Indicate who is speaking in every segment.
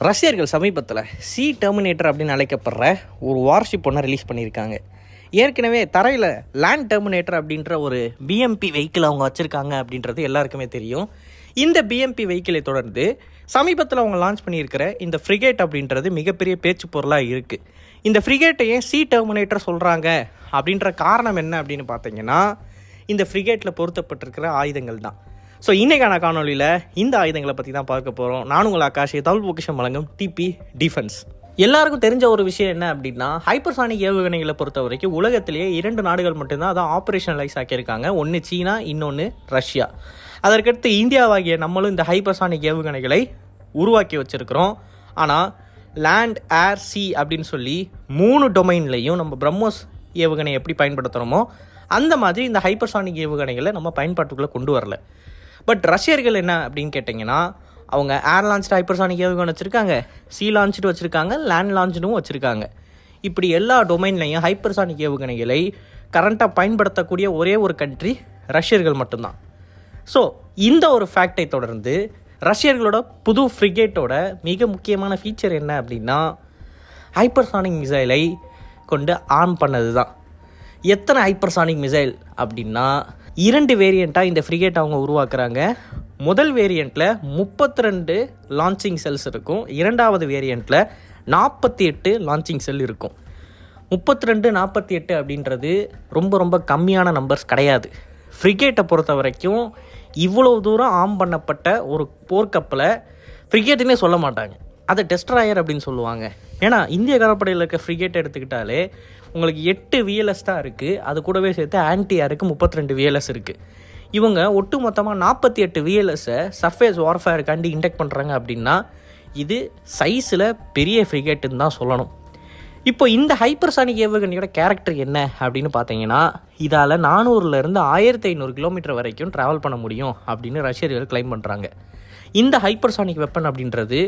Speaker 1: ரஷ்யர்கள் சமீபத்தில் C terminator அப்படின்னு அழைக்கப்படுற ஒரு வார்ஷிப் ஒன்று ரிலீஸ் பண்ணியிருக்காங்க. ஏற்கனவே தரையில் லேண்ட் டெர்மினேட்டர் அப்படின்ற ஒரு பிஎம்பி வெஹிக்கிள் அவங்க வச்சுருக்காங்க அப்படின்றது எல்லாருக்குமே தெரியும். இந்த பிஎம்பி வெஹிக்கிளை தொடர்ந்து சமீபத்தில் அவங்க லான்ச் பண்ணியிருக்கிற இந்த ஃப்ரிகேட் அப்படின்றது மிகப்பெரிய பேச்சு பொருளாக இருக்குது இந்த ஃப்ரிகேட்டை ஏன் சி டெர்மினேட்டர் சொல்கிறாங்க அப்படின்ற காரணம் என்ன அப்படின்னு பார்த்தீங்கன்னா இந்த ஃப்ரிகேட்டில் பொருத்தப்பட்டிருக்கிற ஆயுதங்கள் தான் ஸோ இன்றைக்கான காணொலியில் இந்த ஆயுதங்களை பற்றி தான் பார்க்க போகிறோம் நான் உங்கள் ஆகாஷ் தமிழ் பொக்கிஷம் வழங்கும் டிபி டிஃபென்ஸ் எல்லாருக்கும் தெரிஞ்ச ஒரு விஷயம் என்ன அப்படின்னா ஹைப்பர்சானிக் ஏவுகணைகளை பொறுத்த வரைக்கும் உலகத்திலேயே இரண்டு நாடுகள் மட்டும்தான் அதை ஆப்ரேஷனலைஸ் ஆக்கியிருக்காங்க. ஒன்று சீனா இன்னொன்று ரஷ்யா. அதற்கடுத்து இந்தியாவாகிய நம்மளும் இந்த ஹைப்பர்சானிக் ஏவுகணைகளை உருவாக்கி வச்சுருக்கிறோம். ஆனால் லேண்ட் ஏர் சி அப்படின்னு சொல்லி மூணு டொமைன்லையும் நம்ம பிரம்மோஸ் ஏவுகணை எப்படி பயன்படுத்துகிறோமோ அந்த மாதிரி இந்த ஹைப்பர்சானிக் ஏவுகணைகளை நம்ம பயன்பாட்டுக்குள்ளே கொண்டு வரல. பட் ரஷ்யர்கள் என்ன அப்படின்னு கேட்டிங்கன்னா அவங்க ஏர் லான்ச்டு ஹைப்பர்சானிக் ஏவுகணை வச்சுருக்காங்க சீ லான்ச்டு வச்சுருக்காங்க லேண்ட் லான்ச்டும் வச்சுருக்காங்க. இப்படி எல்லா டொமைன்லையும் ஹைப்பர்சானிக் ஏவுகணைகளை கரண்ட்டாக பயன்படுத்தக்கூடிய ஒரே ஒரு கண்ட்ரி ரஷ்யர்கள் மட்டும்தான். ஸோ இந்த ஒரு ஃபேக்டை தொடர்ந்து ரஷ்யர்களோட புது ஃப்ரிகேட்டோட மிக முக்கியமான ஃபீச்சர் என்ன அப்படின்னா ஹைப்பர்சானிக் மிசைலை கொண்டு ஆன் பண்ணது தான் எத்தனை ஹைப்பர்சானிக் மிசைல் அப்படின்னா இரண்டு வேரியண்ட்டாக இந்த ஃப்ரிகேட் அவங்க உருவாக்குறாங்க. முதல் வேரியண்ட்டில் முப்பத்தி ரெண்டு லான்ச்சிங் செல்ஸ் இருக்கும். இரண்டாவது வேரியண்ட்டில் நாற்பத்தி எட்டு லான்ச்சிங் செல் இருக்கும். முப்பத்தி ரெண்டு நாற்பத்தி எட்டு அப்படின்றது ரொம்ப ரொம்ப கம்மியான நம்பர்ஸ் கிடையாது. ஃப்ரிகேட்டை பொறுத்த வரைக்கும் இவ்வளோ தூரம் ஆம் பண்ணப்பட்ட ஒரு போர்க்கப்பலை ஃப்ரிகேட்டுன்னே சொல்ல மாட்டாங்க. அதை டெஸ்ட்ராயர் அப்படின்னு சொல்லுவாங்க. ஏன்னா இந்திய கடற்படையில் இருக்க ஃப்ரிகேட் எடுத்துக்கிட்டாலே உங்களுக்கு எட்டு விஎல்எஸ் தான் இருக்குது அது கூடவே சேர்த்து ஆன்டிஆருக்கு முப்பத்தி ரெண்டு விஎல்எஸ் இருக்குது இவங்க ஒட்டு மொத்தமாக நாற்பத்தி எட்டு விஎல்எஸை சர்ஃபேஸ் வார்ஃபேருக்காண்டி இன்டெக்ட் பண்ணுறாங்க அப்படின்னா இது சைஸில் பெரிய ஃப்ரிகேட்டுன்னு தான் சொல்லணும். இப்போ இந்த ஹைப்பர்சானிக் ஏவுகணையோட கேரக்டர் என்ன அப்படின்னு பார்த்தீங்கன்னா இதால் நானூறுலேருந்து ஆயிரத்தி ஐநூறு கிலோமீட்டர் வரைக்கும் ட்ராவல் பண்ண முடியும் அப்படின்னு ரஷ்யர்கள் கிளைம் பண்ணுறாங்க இந்த ஹைப்பர்சானிக் வெப்பன் அப்படின்றது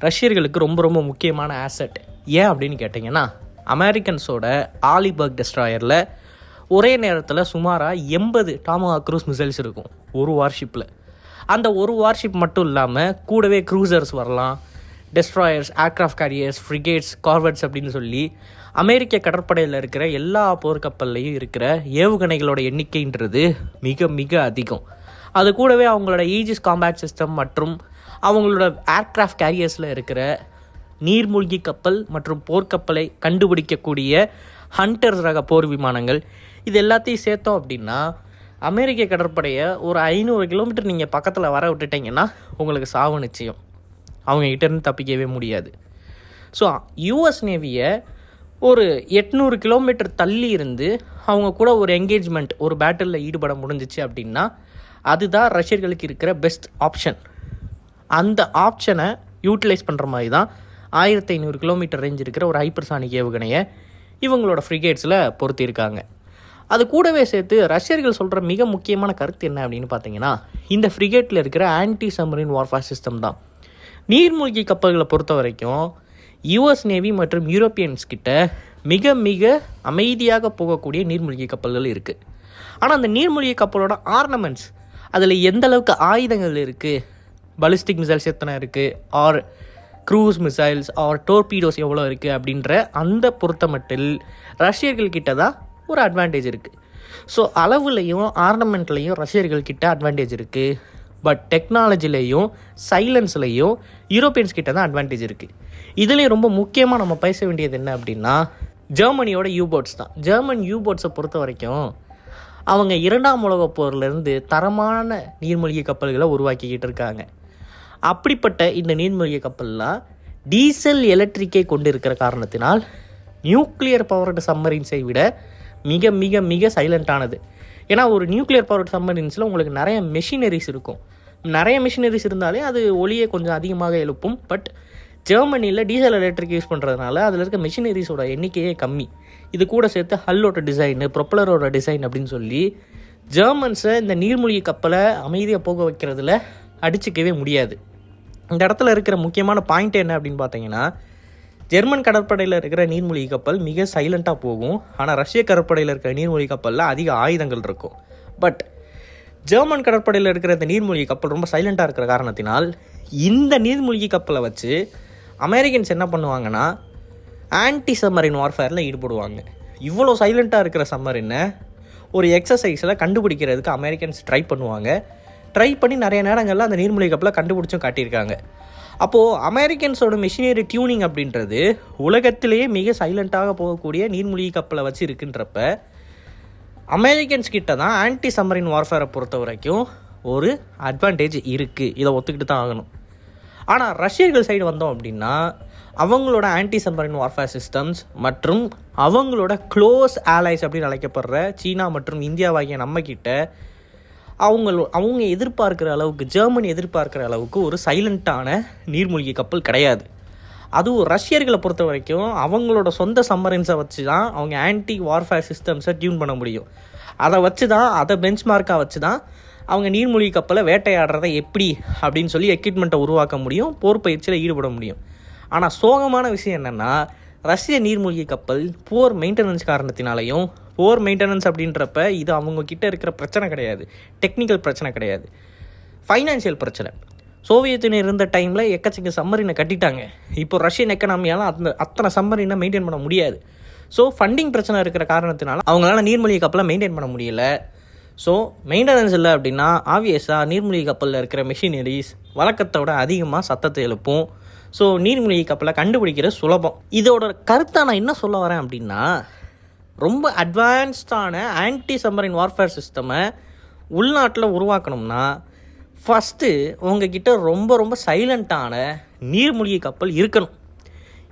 Speaker 1: ரஷ்யர்களுக்கு ரொம்ப ரொம்ப முக்கியமான ஆசெட் ஏன் அப்படின்னு கேட்டிங்கன்னா அமெரிக்கன்ஸோட ஆலிபர்க் டெஸ்ட்ராயரில் ஒரே நேரத்தில் சுமாராக எண்பது டாமா க்ரூஸ் மிசைல்ஸ் இருக்கும் ஒரு வார்ஷிப்பில் அந்த ஒரு வார்ஷிப் மட்டும் இல்லாமல் கூடவே க்ரூசர்ஸ் வரலாம் destroyers aircraft carriers frigates corvettes அப்படின்னு சொல்லி அமெரிக்க கடற்படையில் இருக்கிற எல்லா போர்க்கப்பல்லையும் இருக்கிற ஏவுகணைகளோட எண்ணிக்கைன்றது மிக மிக அதிகம். அது கூடவே அவங்களோட ஈஜிஸ் காம்பேட் சிஸ்டம் மற்றும் அவங்களோட ஏர்க்ராஃப்ட் கேரியர்ஸில் இருக்கிற நீர்மூழ்கி கப்பல் மற்றும் போர்க்கப்பலை கண்டுபிடிக்கக்கூடிய ஹண்டர் ரக போர் விமானங்கள். இது எல்லாத்தையும் சேர்த்தோம் அப்படின்னா அமெரிக்க கடற்படையை ஒரு ஐநூறு கிலோமீட்டர் நீங்கள் பக்கத்தில் வர விட்டுட்டீங்கன்னா உங்களுக்கு சாவு நிச்சயம். அவங்க கிட்டேருந்து தப்பிக்கவே முடியாது. ஸோ யூஎஸ் நேவியை ஒரு எட்நூறு கிலோமீட்டர் தள்ளி இருந்து அவங்க கூட ஒரு என்கேஜ்மெண்ட் ஒரு பேட்டிலில் ஈடுபட முடிஞ்சிச்சு அப்படின்னா அதுதான் ரஷ்யர்களுக்கு இருக்கிற பெஸ்ட் ஆப்ஷன் அந்த ஆப்ஷனை யூட்டிலைஸ் பண்ணுற மாதிரி தான் ஆயிரத்தி ஐநூறு கிலோமீட்டர் ரேஞ்ச் இருக்கிற ஒரு ஹைப்பர்சானிக் ஏவுகணையை இவங்களோட ஃப்ரிகேட்ஸில் பொருத்தியிருக்காங்க. அது கூடவே சேர்த்து ரஷ்யர்கள் சொல்கிற மிக முக்கியமான கருத்து என்ன அப்படின்னு பார்த்தீங்கன்னா இந்த ஃப்ரிகேட்டில் இருக்கிற ஆன்டி சப்மரின் வார்ஃபேர் சிஸ்டம் தான். நீர்மூழ்கி கப்பல்களை பொறுத்த வரைக்கும் யுஎஸ் நேவி மற்றும் யூரோப்பியன்ஸ் கிட்ட மிக மிக அமைதியாக போகக்கூடிய நீர்மூழ்கி கப்பல்கள் இருக்குது ஆனால் அந்த நீர்மூழ்கி கப்பலோட ஆர்னமெண்ட்ஸ் அதில் எந்த அளவுக்கு ஆயுதங்கள் இருக்குது பலிஸ்டிக் மிசைல்ஸ் எத்தனை இருக்குது or cruise missiles or torpedoes எவ்வளோ இருக்குது அப்படின்ற அந்த பொருத்தமட்டில் ரஷ்யர்கள் கிட்ட தான் ஒரு அட்வான்டேஜ் இருக்குது ஸோ அளவுலையும் ஆர்னமெண்ட்லேயும் ரஷ்யர்கள் கிட்ட அட்வான்டேஜ் இருக்குது பட் டெக்னாலஜிலையும் சைலன்ஸ்லையும் யூரோப்பியன்ஸ் கிட்ட தான் அட்வான்டேஜ் இருக்குது இதுலேயும் ரொம்ப முக்கியமாக நம்ம பேச வேண்டியது என்ன அப்படின்னா ஜெர்மனியோட யூபோட்ஸ் தான். ஜெர்மன் யூபோட்ஸை பொறுத்த வரைக்கும் அவங்க இரண்டாம் உலகப் போர்லேருந்து தரமான நீர்மூழ்கி கப்பல்களை உருவாக்கிக்கிட்டு இருக்காங்க. அப்படிப்பட்ட இந்த நீர்மூழ்கி கப்பல்லாம் டீசல் எலக்ட்ரிக்கை கொண்டு இருக்கிற காரணத்தினால் நியூக்ளியர் பவர்டு சம்மரின்ஸை விட மிக மிக மிக சைலண்ட்டானது ஏன்னா ஒரு நியூக்ளியர் பவர்டு சம்மரின்ஸில் உங்களுக்கு நிறைய மெஷினரிஸ் இருக்கும். நிறைய மிஷினரிஸ் இருந்தாலே அது ஒளியை கொஞ்சம் அதிகமாக எழுப்பும். பட் ஜெர்மனியில் டீசல் எலக்ட்ரிக் யூஸ் பண்ணுறதுனால அதில் இருக்க மிஷினரிஸோட எண்ணிக்கையே கம்மி. இது கூட சேர்த்து ஹல்லோட டிசைனு ப்ரொப்பலரோட டிசைன் அப்படின்னு சொல்லி ஜெர்மன்ஸை இந்த நீர்மூழ்கி கப்பலை அமைதியாக போக வைக்கிறதுல அடிச்சிக்கவே முடியாது. இந்த இடத்துல இருக்கிற முக்கியமான பாயிண்ட் என்ன அப்படின்னு பார்த்தீங்கன்னா ஜெர்மன் கடற்படையில் இருக்கிற நீர்மூழ்கி கப்பல் மிக சைலண்ட்டாக போகும். ஆனால் ரஷ்ய கடற்படையில் இருக்கிற நீர்மூழ்கி கப்பலில் அதிக ஆயுதங்கள் இருக்கும். பட் ஜெர்மன் கடற்படையில் இருக்கிற இந்த நீர்மூழ்கி கப்பல் ரொம்ப சைலண்ட்டாக இருக்கிற காரணத்தினால் இந்த நீர்மூழ்கி கப்பலை வச்சு அமெரிக்கன்ஸ் என்ன பண்ணுவாங்கன்னா ஆன்டி சம்மரின் வார்ஃபேரில் ஈடுபடுவாங்க இவ்வளோ சைலண்ட்டாக இருக்கிற சம்மரினை ஒரு எக்ஸசைஸில் கண்டுபிடிக்கிறதுக்கு அமெரிக்கன்ஸ் ட்ரை பண்ணுவாங்க. ட்ரை பண்ணி நிறைய நேரங்களில் அந்த நீர்மூழ்கி கப்பலை கண்டுபிடிச்சும் காட்டியிருக்காங்க. அப்போது அமெரிக்கன்ஸோட மிஷினரி டியூனிங் அப்படின்றது உலகத்திலேயே மிக சைலண்ட்டாக போகக்கூடிய நீர்மூழ்கி கப்பலை வச்சு இருக்குன்றப்ப அமெரிக்கன்ஸ் கிட்ட தான் ஆன்டி சம்மரின் வார்ஃபேரை பொறுத்த வரைக்கும் ஒரு அட்வான்டேஜ் இருக்குது இதை ஒத்துக்கிட்டு தான் ஆகணும். ஆனால் ரஷ்யர்கள் சைடு வந்தோம் அப்படின்னா அவங்களோட ஆன்டி சம்மரின் வார்ஃபேர் சிஸ்டம்ஸ் மற்றும் அவங்களோட க்ளோஸ் ஆலைஸ் அப்படின்னு அழைக்கப்படுற சீனா மற்றும் இந்தியாவாகிய நம்மக்கிட்ட அவங்களோ அவங்க எதிர்பார்க்குற அளவுக்கு ஜெர்மனி எதிர்பார்க்குற அளவுக்கு ஒரு சைலண்ட்டான நீர்மூழ்கி கப்பல் கிடையாது. அதுவும் ரஷ்யர்களை பொறுத்த வரைக்கும் அவங்களோட சொந்த சம்மரின்ஸை வச்சு தான் அவங்க ஆன்டி வார்ஃபேர் சிஸ்டம்ஸை டியூன் பண்ண முடியும். அதை வச்சு தான் அதை பெஞ்ச் மார்க்காக வச்சு தான் அவங்க நீர்மூழ்கி கப்பலை வேட்டையாடுறதை எப்படி அப்படின்னு சொல்லி எக்யூப்மெண்ட்டை உருவாக்க முடியும் போர் பயிற்சியில் ஈடுபட முடியும். ஆனால் சோகமான விஷயம் என்னென்னா ரஷ்ய நீர்மூழ்கி கப்பல் போர் மெயின்டெனன்ஸ் காரணத்தினாலையும் போர் மெயின்டெனன்ஸ் அப்படின்றப்ப இது அவங்க கிட்ட இருக்கிற பிரச்சனை கிடையாது. டெக்னிக்கல் பிரச்சனை கிடையாது. ஃபைனான்சியல் பிரச்சனை. சோவியத்தின் இருந்த டைமில் எக்கச்சக்க சம்மரினை கட்டிட்டாங்க. இப்போ ரஷ்யன் எக்கனாமியால் அந்த அத்தனை சம்மரினை மெயின்டைன் பண்ண முடியாது. ஸோ ஃபண்டிங் பிரச்சனை இருக்கிற காரணத்தினால அவங்களால நீர்மூழ்கி கப்பலை மெயின்டைன் பண்ண முடியல. ஸோ மெயின்டெனன்ஸ் இல்லை அப்படின்னா ஆப்வியஸாக நீர்மூழ்கி கப்பலில் இருக்கிற மிஷினரிஸ் வழக்கத்தோட அதிகமாக சத்தத்தை எழுப்பும். ஸோ நீர்மூழ்கி கப்பலை கண்டுபிடிக்கிற சுலபம். இதோட கருத்தை நான் என்ன சொல்ல வரேன் அப்படின்னா ரொம்ப அட்வான்ஸ்டான ஆன்டி சம்மரின் வார்ஃபேர் சிஸ்டமை உள்நாட்டில் உருவாக்கணும்னா ஃபஸ்ட்டு உங்ககிட்ட ரொம்ப ரொம்ப சைலண்ட்டான நீர்மூழ்கி கப்பல் இருக்கணும்.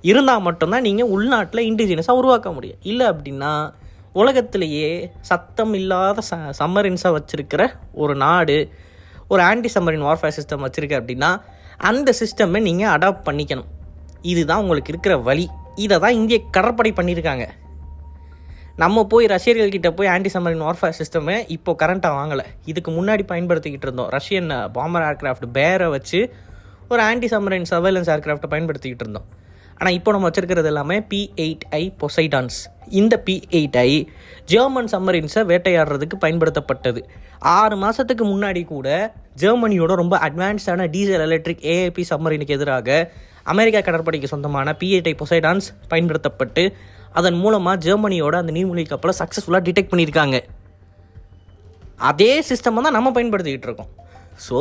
Speaker 1: இருந்தால் மட்டும்தான் நீங்கள் உள்நாட்டில் இண்டிஜினஸாக உருவாக்க முடியும். இல்லை அப்படின்னா உலகத்திலேயே சத்தம் இல்லாத ச சம்மரின்ஸாக வச்சுருக்கிற ஒரு நாடு ஒரு ஆன்டி சம்மரின் வார்ஃபேர் சிஸ்டம் வச்சுருக்க அப்படின்னா அந்த சிஸ்டமை நீங்கள் அடாப்ட் பண்ணிக்கணும். இதுதான் உங்களுக்கு இருக்கிற வழி. இதை தான் இந்திய கடற்படை பண்ணியிருக்காங்க. நம்ம போய் ரஷ்யர்கள் கிட்ட போய் ஆன்டி சம்மரின் வார்ஃபேர் சிஸ்டமை இப்போ கரண்ட்டாக வாங்கலை. இதுக்கு முன்னாடி பயன்படுத்திக்கிட்டு இருந்தோம். ரஷ்யன் பாம்பர் ஏர்க்ராஃப்ட் பேரை வச்சு ஒரு ஆன்டி சம்மரின் சர்வைலன்ஸ் ஏர்க்ராஃப்ட்டை பயன்படுத்திக்கிட்டு இருந்தோம். ஆனால் இப்போ நம்ம வச்சுருக்கிறது எல்லாமே பி எயிட் ஐ பொசைடான்ஸ் இந்த பி எயிட் ஐ ஜெர்மன் சம்மரின்ஸை வேட்டையாடுறதுக்கு பயன்படுத்தப்பட்டது. ஆறு மாதத்துக்கு முன்னாடி கூட ஜெர்மனியோட ரொம்ப அட்வான்ஸ்டான டீசல் எலக்ட்ரிக் ஏஐபி சம்மரினுக்கு எதிராக அமெரிக்கா கடற்படைக்கு சொந்தமான பி எயிட் ஐ பொசைடான்ஸ் பயன்படுத்தப்பட்டு அதன் மூலமாக ஜெர்மனியோட அந்த நீர்மூழ்கி கப்பலை சக்ஸஸ்ஃபுல்லாக டிடெக்ட் பண்ணியிருக்காங்க. அதே சிஸ்டம் தான் நம்ம பயன்படுத்திக்கிட்டு இருக்கோம். ஸோ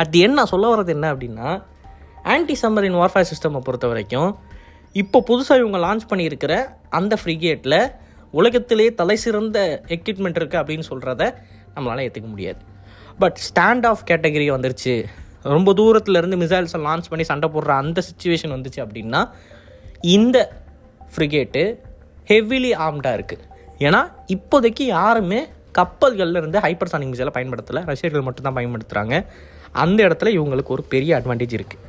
Speaker 1: அட் தி என் நான் சொல்ல வர்றது என்ன அப்படின்னா ஆன்டி சம்மரின் வார்ஃபேர் சிஸ்டமை பொறுத்த வரைக்கும் இப்போ புதுசாக இவங்க லான்ச் பண்ணியிருக்கிற அந்த ஃப்ரிகேட்டில் உலகத்திலே தலை சிறந்த எக்யூப்மெண்ட் இருக்குது அப்படின்னு சொல்கிறத நம்மளால் ஏற்றுக்க முடியாது. பட் ஸ்டாண்ட் ஆஃப் கேட்டகரி வந்துருச்சு. ரொம்ப தூரத்துலேருந்து மிசைல்ஸை லான்ச் பண்ணி சண்டை போடுற அந்த சுச்சுவேஷன் வந்துச்சு அப்படின்னா இந்த ஃப்ரிகேட்டு ஹெவிலி ஆர்ம்டாக இருக்குது ஏன்னா இப்போதைக்கு யாருமே கப்பல்களில் இருந்து ஹைப்பர்சானிக் மிசைலை பயன்படுத்தலை. ரஷ்யர்கள் மட்டும்தான் பயன்படுத்துகிறாங்க அந்த இடத்துல இவங்களுக்கு ஒரு பெரிய அட்வான்டேஜ் இருக்குது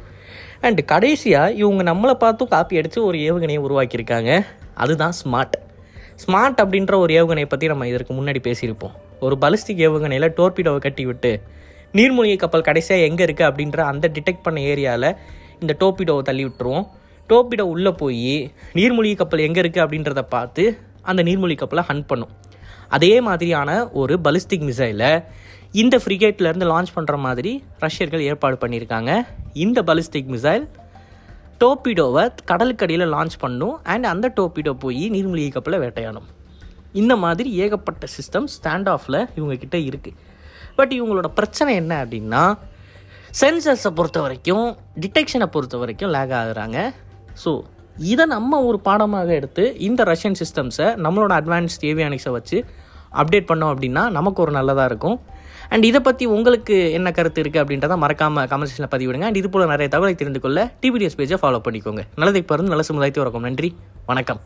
Speaker 1: அண்டு கடைசியாக இவங்க நம்மளை பார்த்தும் காப்பி அடித்து ஒரு ஏவுகணையை உருவாக்கியிருக்காங்க. அதுதான் ஸ்மார்ட் ஸ்மார்ட் அப்படின்ற ஒரு ஏவுகணையை பற்றி நம்ம இதற்கு முன்னாடி பேசியிருப்போம். ஒரு பலிஸ்டிக் ஏவுகணையில் டோர்பிடோவை கட்டி விட்டு நீர்மூழ்கி கப்பல் கடைசியாக எங்கே இருக்குது அப்படின்ற அந்த டிடெக்ட் பண்ண ஏரியாவில் இந்த டோர்பிடோவை தள்ளி விட்டுருவோம் டோப்பிட உள்ளே போய் நீர்மூழ்கி கப்பல் எங்கே இருக்குது அப்படின்றத பார்த்து அந்த நீர்மூழ்கி கப்பலை ஹண்ட் பண்ணும். அதே மாதிரியான ஒரு பலிஸ்டிக் மிசைலை இந்த ஃப்ரிகேட்லேருந்து லான்ச் பண்ணுற மாதிரி ரஷ்யர்கள் ஏற்பாடு பண்ணியிருக்காங்க. இந்த பலிஸ்டிக் மிசைல் டோப்பிடோவை கடலுக்கடியில் லான்ச் பண்ணும். அண்ட் அந்த டோப்பிடோ போய் நீர்மூழ்கி கப்பலை வேட்டையாடும். இந்த மாதிரி ஏகப்பட்ட சிஸ்டம் ஸ்டாண்ட் ஆஃபில் இவங்கக்கிட்ட இருக்குது பட் இவங்களோட பிரச்சனை என்ன அப்படின்னா சென்சர்ஸை பொறுத்த வரைக்கும் டிடெக்ஷனை பொறுத்த வரைக்கும் லேக் ஆகுறாங்க. ஸோ இதை நம்ம ஒரு பாடமாக எடுத்து இந்த ரஷ்யன் சிஸ்டம்ஸை நம்மளோட அட்வான்ஸ்ட் ஏவியானிக்ஸை வச்சு அப்டேட் பண்ணோம் அப்படின்னா நமக்கு ஒரு நல்லதாக இருக்கும். அண்ட் இதை பற்றி உங்களுக்கு என்ன கருத்து இருக்குது அப்படின்றத மறக்காமல் கமெண்ட் செக்ஷனில் பதிவிடுங்க. அண்ட் இது போல் நிறைய தகவலை தெரிந்து கொள்ள டிபிடிஎஸ் பேஜை ஃபாலோ பண்ணிக்கோங்க. நல்லதை பருந்து நல்ல சமுதாயத்தை வரக்கும் நன்றி. வணக்கம்.